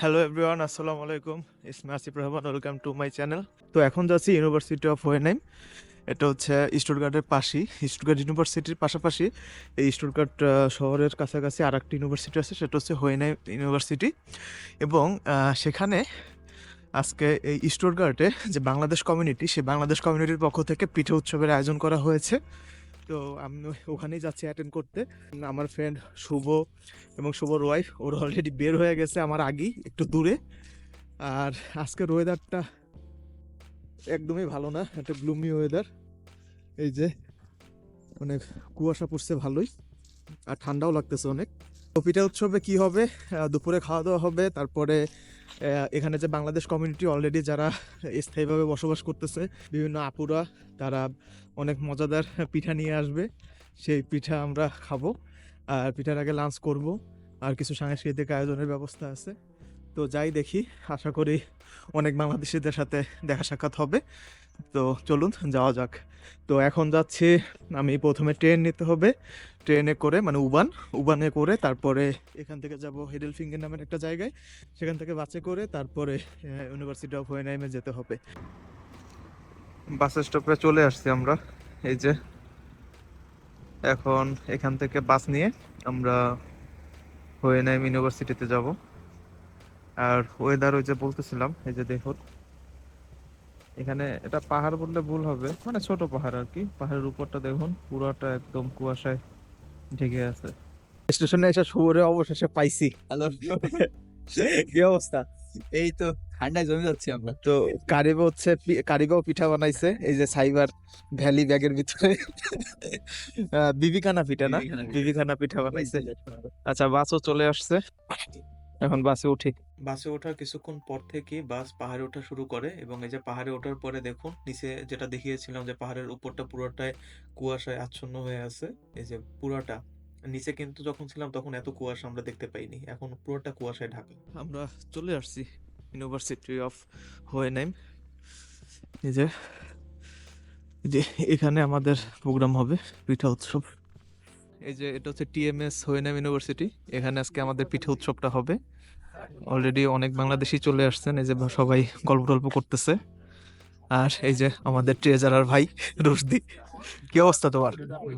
Hello everyone আসসালামু আলাইকুম ইসমি Asif Rahman welcome to my channel তো এখন যাচ্ছি ইউনিভার্সিটি অফ ওয়েনাইম এটা হচ্ছে স্টুটগার্টের পাশেই। স্টুটগার্ট ইউনিভার্সিটির পাশাপাশি এই স্টুটগার্ট শহরের কাছাকাছি আর একটা ইউনিভার্সিটি আছে, সেটা হচ্ছে হোয়েনাইম ইউনিভার্সিটি এবং সেখানে আজকে এই স্টুটগার্টে যে বাংলাদেশ কমিউনিটি সেই বাংলাদেশ কমিউনিটির পক্ষ থেকে পিঠে উৎসবের আয়োজন করা হয়েছে। তো আমি ওখানেই যাচ্ছি অ্যাটেন্ড করতে। আমার ফ্রেন্ড শুভ এবং শুভর ওয়াইফ ওর অলরেডি বের হয়ে গেছে আমার আগেই, একটু দূরে। আর আজকের ওয়েদারটা একদমই ভালো না, একটা গ্লুমি ওয়েদার এই যে, অনেক কুয়াশা পড়ছে ভালোই, আর ঠান্ডাও লাগতেছে অনেক। তো পিঠা উৎসবে কি হবে? দুপুরে খাওয়া দাওয়া হবে, তারপরে এখানে যে বাংলাদেশ কমিউনিটি অলরেডি যারা স্থায়ীভাবে বসবাস করতেছে, বিভিন্ন আপুরা, তারা অনেক মজাদার পিঠা নিয়ে আসবে। সেই পিঠা আমরা খাব আর পিঠার আগে লাঞ্চ করব আর কিছু সাংস্কৃতিক আয়োজনের ব্যবস্থা আছে। তো যাই দেখি, আশা করি অনেক বাংলাদেশিদের সাথে দেখা সাক্ষাৎ হবে। তো চলুন, যাওয়া যাক। তো এখন যাচ্ছি, আমি প্রথমে ট্রেন নিতে হবে। ট্রেনে করে মানে উবান, উবানে করে তারপরে এখান থেকে যাব হেডেল ফিঙ্গার নামের একটা জায়গায়। সেখান থেকে বাসে করে তারপরে ইউনিভার্সিটি অফ হোয়েনাইমে যেতে হবে। বাস স্টপে চলে আসছি আমরা। এই যে, এখন এখান থেকে বাস নিয়ে আমরা হোয়েনাইম ইউনিভার্সিটিতে যাব। আর ওয়েদার ওই যে বলতেছিলাম, এই যে দেখুন। এখানে এটা পাহাড় বললে ভুল হবে মানে ছোট পাহাড় আর কি। পাহাড়ের উপরটা দেখুন, পুরোটা একদম কুয়াশায় ঢেকে আছে। স্টেশনে এসে শহরে অবশেষে পাইছি। হ্যালো। কি অবস্থা? এই তো ঠান্ডায় জমে যাচ্ছি আমরা। তো কারিবে হচ্ছে পি- কারিবাও পিঠা বানাইছে এই যে সাইবার ভ্যালি ব্যাগের ভিতরে। বিবিখানা বিবিকানা পিঠা না? বিবিখানা। বিবিকানা পিঠা বানাইছে। আচ্ছা বাসও চলে আসছে। এখন বাসে উঠি। বাসে ওঠার কিছুক্ষণ পর থেকে বাস পাহাড়ে ওঠা শুরু করে এবং এই যে পাহাড়ে ওঠার পরে দেখুন, নিচে যেটা দেখিয়েছিলাম যে পাহাড়ের উপরটা পুরোটাই কুয়াশায় আচ্ছন্ন হয়ে আছে, এই যে পুরোটা। নিচে কিন্তু যখন ছিলাম তখন এত কুয়াশা আমরা দেখতে পাইনি, এখন পুরোটা কুয়াশায় ঢাকা। আমরা চলে আসছি ইউনিভার্সিটি অফ হোয়েনাইম এই যে এই যে এখানে আমাদের প্রোগ্রাম হবে, পিঠা উৎসব। এই যে এটা হচ্ছে টিএমএস হোয়েনাম ইউনিভার্সিটি। এখানে আজকে আমাদের পিঠে উৎসবটা হবে। অলরেডি অনেক বাংলাদেশি চলে আসছেন এই যে সবাই গল্প টল্প করতেছে। আর এই যে আমাদের ট্রেজারার ভাই রুশদি। কি অবস্থা তোমার?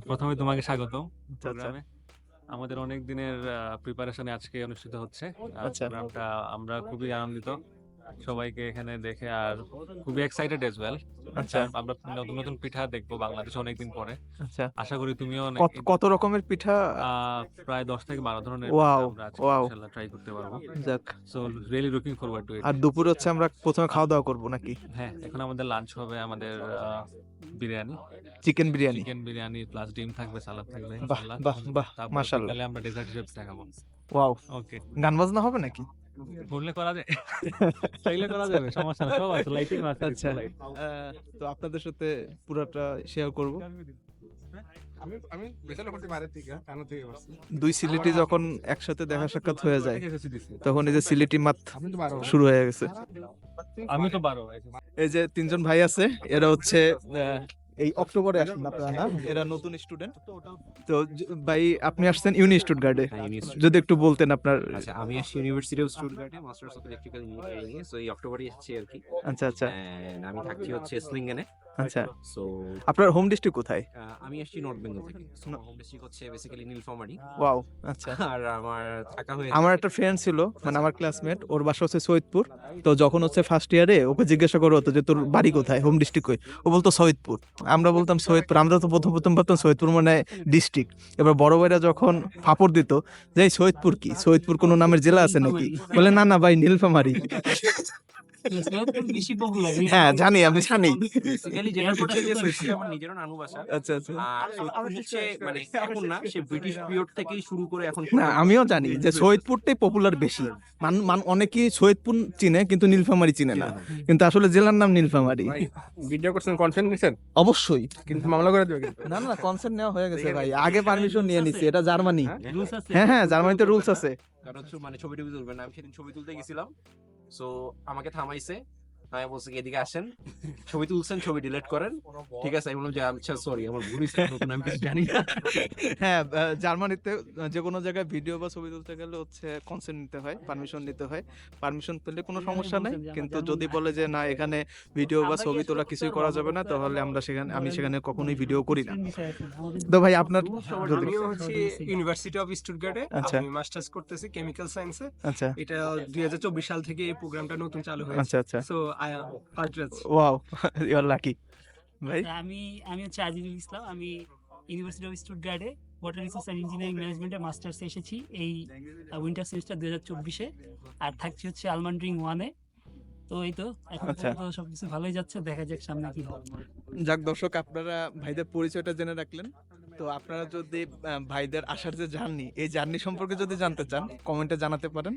প্রথমে তোমাকে স্বাগত আচ্ছা। আমাদের অনেক দিনের প্রিপারেশনে আজকে অনুষ্ঠিত হচ্ছে। আচ্ছা। আমরা খুবই আনন্দিত। সবাইকে এখানে দেখে আর খুবই এক্সাইটেড এজ ওয়েল আচ্ছা। আমরা নতুন নতুন পিঠা দেখব বাংলাদেশে অনেকদিন পরে। আচ্ছা। আশা করি তুমিও কত রকমের পিঠা? প্রায় দশ থেকে বারো ধরনের Wow, আমরা wow. ট্রাই করতে পারব। যাক। So really looking forward to it আর দুপুরে হচ্ছে আমরা প্রথমে খাওয়া দাওয়া করব নাকি? হ্যাঁ এখন আমাদের লাঞ্চ হবে আমাদের biryani. Chicken biryani chicken biryani plus ডিম থাকবে সালাদ থাকবে বাহ বাহ বাহ মাশাআল্লাহ। বিকালে আমরা ডেজার্ট হিসেবে দেখাবো ওয়াও ওকে গান বাজনা হবে নাকি? বললে করা যায়? চাইলে করা যাবে সমস্যা না সব আছে লাইটিং আছে আচ্ছা। তো আপনাদের সাথে পুরোটা শেয়ার করব। আমি আমি থেকে দুই সিলেটি যখন একসাথে দেখা সাক্ষাৎ হয়ে যায় তখন এই যে সিলেটি মাত শুরু হয়ে গেছে। আমি তো বারো এই যে। তিনজন ভাই আছে এরা হচ্ছে এই অক্টোবরে আসেন আপনারা না এরা নতুন স্টুডেন্ট। তো ভাই আপনি আসছেন ইউনি স্টুটগার্ডে যদি একটু বলতেন আপনার আচ্ছা আমি আসছি ইউনিভার্সিটি অফ স্টুটগার্ডে মাস্টার্স অফ ইলেকট্রিক্যাল ইঞ্জিনিয়ারিং এ সো এই অক্টোবরে এসেছি আর কি। আচ্ছা আচ্ছা। আমি থাকছি হচ্ছে স্লিংগেনে আচ্ছা। সো আপনার হোম ডিস্ট্রিক্ট কোথায়? আমি আসছি নর্থ বেঙ্গল থেকে। হোম ডিস্ট্রিক্ট হচ্ছে বেসিক্যালি নীলফামারী ওয়াও আচ্ছা। আর আমার থাকা হয়েছে আমার একটা ফ্রেন্ড ছিল মানে আমার ক্লাসমেট ওর বাসা হচ্ছে সৈয়দপুর। তো যখন হচ্ছে ফার্স্ট ইয়ারে ওকে জিজ্ঞাসা করো হতো যে তোর বাড়ি কোথায় হোম ডিস্ট্রিক্ট কই? ও বলতো সৈয়দপুর। আমরা বলতাম সৈয়দপুর আমরা তো প্রথম প্রথম ভাবতাম সৈয়দপুর মানে ডিস্ট্রিক্ট এবার বড় ভাইরা যখন ফাপড় দিত যে সৈয়দপুর কি? সৈয়দপুর কোনো নামের জেলা আছে নাকি? বলে না না ভাই নীলফামারি বেশি পপুলার হ্যাঁ জানি আমি জানি বেসিক্যালি যেটা হচ্ছে যে সৈয়দপুর আমার নিজেরও নানু বাসা আচ্ছা আচ্ছা আর হচ্ছে মানে এখন না সে ব্রিটিশ পিরিয়ড থেকেই শুরু করে এখন না আমিও জানি যে সৈয়দপুরটাই পপুলার বেশি। মান মান অনেকেই সৈয়দপুর চিনে কিন্তু নীলফামারি চিনে না। কিন্তু আসলে জেলার নাম নীলফামারি। ভিডিও করছেন কনফারেন্স নিছেন? অবশ্যই। কিন্তু মামলা করে দেবে না না কনসেন্ট নেওয়া হয়ে গেছে ভাই। আগে পারমিশন নিয়ে নিছি এটা জার্মানি। হ্যাঁ হ্যাঁ জার্মানিতে রুলস আছে। কারণ মানে ছবি টবি তুলবেন না। আমি সেদিন ছবি তুলতে গেছিলাম। সো আমাকে থামাইছে। আমি বলছি এদিকে আসেন। ছবি তুলছেন ছবি ডিলিট করেন। ঠিক আছে আমি বললাম যে আচ্ছা সরি আমার ভুল হয়েছে নতুন আমি কিছু জানি না। হ্যাঁ জার্মানিতে যে কোনো জায়গায় ভিডিও বা ছবি তুলতে গেলে হচ্ছে কনসেন্ট নিতে হয় পারমিশন নিতে হয়। পারমিশন পেলে কোনো সমস্যা নাই কিন্তু যদি বলে যে না এখানে ভিডিও বা ছবি তোলা কিছুই করা যাবে না তাহলে আমরা সেখানে আমি সেখানে কখনোই ভিডিও করি না। তো ভাই আপনার যদি আমিও হচ্ছে ইউনিভার্সিটি অফ স্টুটগার্টে আচ্ছা। আমি মাস্টার্স করতেছি কেমিক্যাল সায়েন্সে আচ্ছা। এটা দুই হাজার চব্বিশ সাল থেকে এই প্রোগ্রামটা নতুন চালু হয়েছে। আচ্ছা আচ্ছা। So I first batch wow you are lucky ভাই আমি আমি হচ্ছে আজিজুল ইসলাম আমি ইউনিভার্সিটি অফ স্টুটগার্ডে ওয়াটার রিসোর্স অ্যান্ড ইঞ্জিনিয়ারিং ম্যানেজমেন্টে মাস্টার্সে এসেছি এই উইন্টার সেমিস্টার দু হাজার চব্বিশে। আর থাকছি হচ্ছে ওয়ানে তো এই তো এখন আচ্ছা। সবকিছু ভালোই যাচ্ছে দেখা যাক সামনে কি হবে যাক দর্শক আপনারা ভাইদের পরিচয়টা জেনে রাখলেন। তো আপনারা যদি ভাইদের আসার যে জার্নি, এই জার্নি সম্পর্কে যদি জানতে চান কমেন্টে জানাতে পারেন।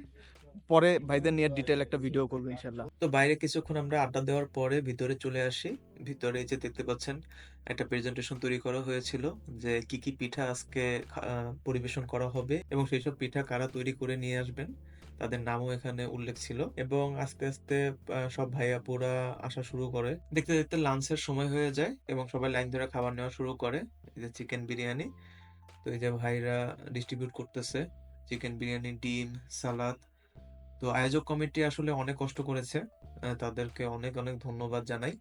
পরে ভাইদের নিয়ে ডিটেল একটা ভিডিও করব ইনশাল্লাহ তো বাইরে কিছুক্ষণ আমরা আড্ডা দেওয়ার পরে ভিতরে চলে আসি। ভিতরে যে দেখতে পাচ্ছেন, একটা প্রেজেন্টেশন তৈরি করা হয়েছিল যে কি কি পিঠা আজকে পরিবেশন করা হবে এবং সেই সব পিঠা কারা তৈরি করে নিয়ে আসবেন, তাদের নামও এখানে উল্লেখ ছিল। এবং আস্তে আস্তে সব ভাইয়াপুরা আসা শুরু করে। দেখতে দেখতে লাঞ্চের সময় হয়ে যায় এবং সবাই লাইন ধরে খাবার নেওয়া শুরু করে। যে চিকেন বিরিয়ানি। তো এই যে ভাইরা ডিস্ট্রিবিউট করতেছে চিকেন বিরিয়ানি, ডিম, সালাদ। তো আয়োজক কমিটি আসলে অনেক কষ্ট করেছে। তাদেরকে অনেক অনেক ধন্যবাদ জানাই।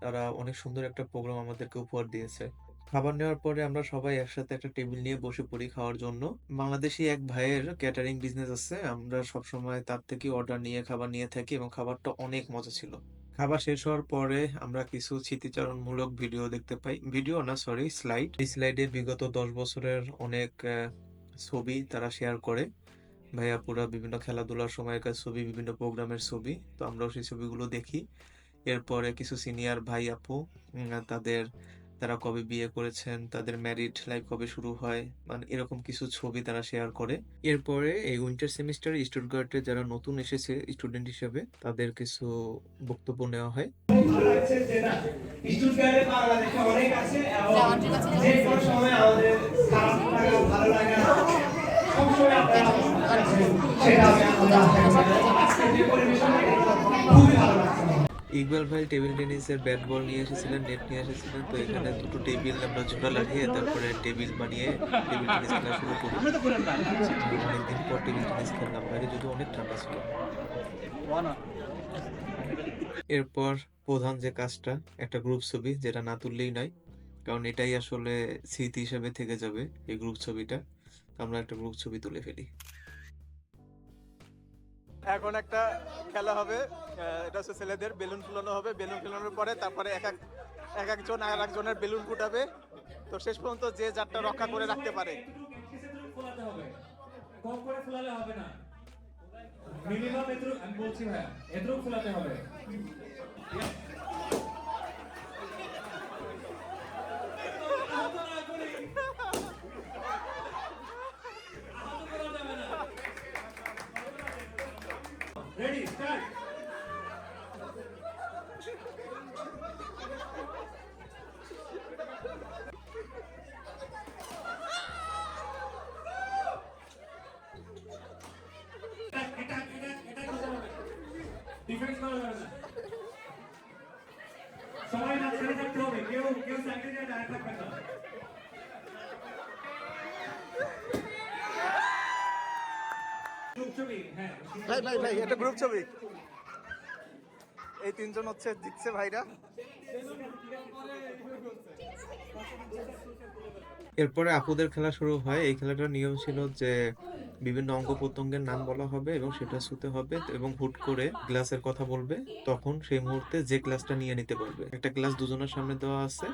তারা অনেক সুন্দর একটা প্রোগ্রাম আমাদেরকে উপহার দিয়েছে। খাবার নেওয়ার পরে আমরা সবাই একসাথে একটা টেবিল নিয়ে বসে পড়ি খাওয়ার জন্য। বাংলাদেশি এক ভাইয়ের ক্যাটারিং বিজনেস আছে। আমরা সবসময় তার থেকে অর্ডার নিয়ে, খাবার নিয়ে থাকি এবং খাবারটা অনেক মজা ছিল। খাবার শেষ হওয়ার পরে আমরা কিছু স্মৃতিচারণমূলক ভিডিও দেখতে পাই। ভিডিও না সরি স্লাইড এই স্লাইডে বিগত দশ বছরের অনেক ছবি তারা শেয়ার করে। ভাইয়া পুরা বিভিন্ন খেলাধুলার সময়কার ছবি, বিভিন্ন প্রোগ্রামের ছবি। তো আমরাও সেই ছবিগুলো দেখি। এরপরে কিছু সিনিয়র ভাই আপু তাদের তারা কবে বিয়ে করেছেন তাদের ম্যারিড লাইফ কবে শুরু হয় মানে এরকম কিছু ছবি তারা শেয়ার করে। এরপরে এই উইন্টার সেমিস্টার স্টুটগার্টে যারা নতুন এসেছে স্টুডেন্ট হিসেবে তাদের কিছু বক্তব্য নেওয়া হয়। ইকবাল ভাই টেবিল টেনিসের ব্যাট বল নিয়ে এসেছিলেন নেট নিয়ে এসেছিলেন তো এখানে দুটো টেবিল আমরা জোড়া লাগিয়ে তারপরে টেবিল বানিয়ে টেবিল টেনিস খেলা শুরু করি। অনেকদিন পর টেবিল টেনিস খেললাম বাইরে যদি অনেক ঠান্ডা ছিল। এরপর প্রধান যে কাজটা একটা গ্রুপ ছবি যেটা না তুললেই নয় কারণ এটাই আসলে স্মৃতি হিসেবে থেকে যাবে এই গ্রুপ ছবিটা। আমরা একটা গ্রুপ ছবি তুলে ফেলি। এখন একটা খেলা হবে এটা হচ্ছে ছেলেদের বেলুন ফুলানো হবে, বেলুন ফুলানোর পরে তারপরে এক এক এক একজন আর একজনের বেলুন ফুটাবে তো শেষ পর্যন্ত যে যারটা রক্ষা করে রাখতে পারে। মিনিমাম এদ্রু আমি বলছি ভাইয়া এদ্রু ফুলাতে হবে রেডি স্টার্ট এটা এটা এটা করা যাবে ডিফেন্স করা যাবে না সবাই মাঝখানে থাকতে হবে কেউ কেউ সাইডে দিয়ে দাঁড়িয়ে থাকবে না গ্রুপ ছবি হ্যাঁ ভাই ভাই ভাই এটা গ্রুপ ছবি। এই তিনজন হচ্ছে জিতছে ভাইরা। এরপরে আপুদের খেলা শুরু হয়। এই খেলাটার নিয়ম ছিল যে বিভিন্ন অঙ্গ প্রত্যঙ্গের নাম বলা হবে এবং সেটা ছুতে হবে এবং হুট করে গ্লাসের কথা বলবে। তখন সেই মুহূর্তে যে গ্লাসটা নিয়ে নিতে পারবে। একটা গ্লাস দুজনের সামনে দেওয়া আছে।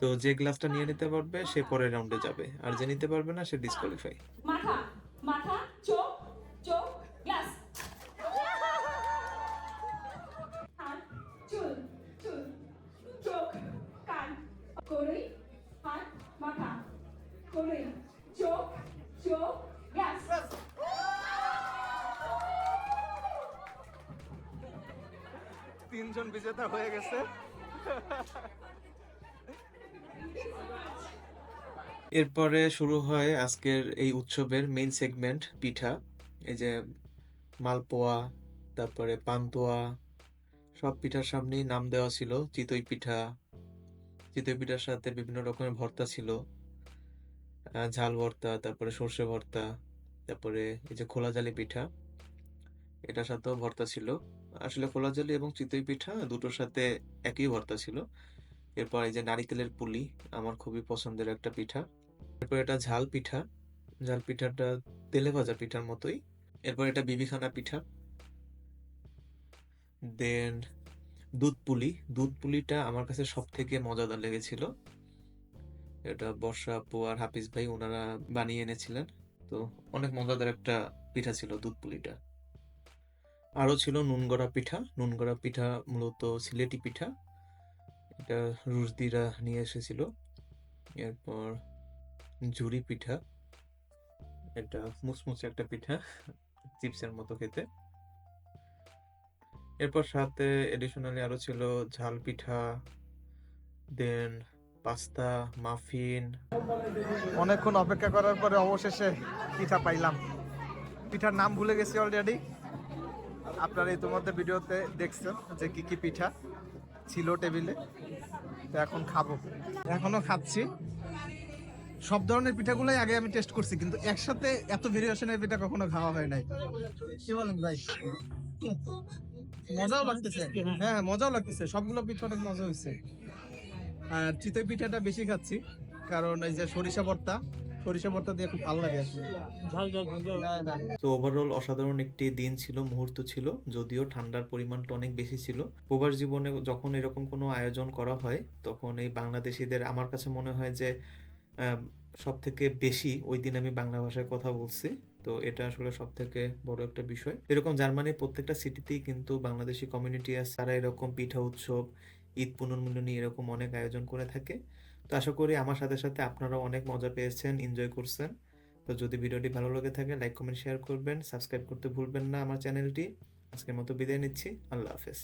তো যে গ্লাসটা নিয়ে নিতে পারবে সে পরের রাউন্ডে যাবে। আর যে নিতে পারবে না সে ডিসকোয়ালিফাই মাথা মাথা চোখ চোখ গ্লাস হাত চুল চুল চোখ কান কড়ই হাত মাথা তিনজন বিজেতা হয়ে গেছে। এরপরে শুরু হয় আজকের এই উৎসবের মেইন সেগমেন্ট পিঠা। এই যে মালপোয়া তারপরে পান্তুয়া সব পিঠার সামনেই নাম দেওয়া ছিল চিতই পিঠা। চিতই পিঠার সাথে বিভিন্ন রকমের ভর্তা ছিল। ঝাল ভর্তা, তারপরে সর্ষে ভর্তা, তারপরে এই যে খোলা জালি পিঠা এটার সাথেও ভর্তা ছিল। আসলে খোলা জালি এবং চিতই পিঠা দুটোর সাথে একই ভর্তা ছিল। এরপর এই যে নারিকেলের পুলি, আমার খুবই পছন্দের একটা পিঠা। এরপর এটা ঝাল পিঠা। ঝাল পিঠাটা তেলে ভাজা পিঠার মতোই। এরপর এটা বিবিখানা পিঠা। দেন দুধ পুলি। দুধ পুলিটা আমার কাছে সব থেকে মজাদার লেগেছিল। এটা বর্ষা আপু আর হাফিজ ভাই ওনারা বানিয়ে এনেছিলেন। তো অনেক মজাদার একটা পিঠা ছিল, দুধ পুলিটা। আরও ছিল নুনগড়া পিঠা। নুনগড়া পিঠা মূলত সিলেটি পিঠা। এটা রুশদিরা নিয়ে এসেছিল। এরপর ঝুরি পিঠা। এটা মুসমুসে একটা পিঠা, চিপসের মতো খেতে। এরপর সাথে এডিশনালি আরও ছিল ঝাল পিঠা দেন পাস্তা, মাফিন। অনেকক্ষণ অপেক্ষা করার পরে অবশেষে পিঠা পাইলাম। পিঠার নাম ভুলে গেছি অলরেডি আপনারা ইতিমধ্যে ভিডিওতে দেখছেন যে কি কি পিঠা ছিল টেবিলে। তো এখন খাব। এখনও খাচ্ছি। সব ধরনের পিঠাগুলোই আগে আমি টেস্ট করছি, কিন্তু একসাথে এত ভেরিয়েশনের পিঠা কখনো খাওয়া হয় নাই। কি বলেন ভাই? মজাও লাগতেছে। হ্যাঁ মজাও লাগতেছে। সবগুলো পিঠা অনেক মজা হয়েছে। আর চিতই পিঠাটা বেশি খাচ্ছি কারণ এই যে সরিষা ভর্তা সরিষা ভর্তা দিয়ে খুব ভালো লাগে আসলে। তো ওভারঅল অসাধারণ একটি দিন ছিল মুহূর্ত ছিল যদিও ঠান্ডার পরিমাণটা অনেক বেশি ছিল। প্রবাস জীবনে যখন এরকম কোনো আয়োজন করা হয় তখন এই বাংলাদেশিদের আমার কাছে মনে হয় যে সব থেকে বেশি ওই দিন আমি বাংলা ভাষায় কথা বলছি। তো এটা আসলে সব থেকে বড় একটা বিষয়। এরকম জার্মানির প্রত্যেকটা সিটিতেই কিন্তু বাংলাদেশি কমিউনিটি আছে। তারা এরকম পিঠা উৎসব ঈদ পুনর্মিলনী এরকম অনেক আয়োজন করে থাকে। তো আশা করি আমার সাথে সাথে আপনারাও অনেক মজা পেয়েছেন এনজয় করছেন। তো যদি ভিডিওটি ভালো লেগে থাকে লাইক কমেন্ট শেয়ার করবেন। সাবস্ক্রাইব করতে ভুলবেন না আমার চ্যানেলটি। আজকের মতো বিদায় নিচ্ছি। আল্লাহ হাফেজ।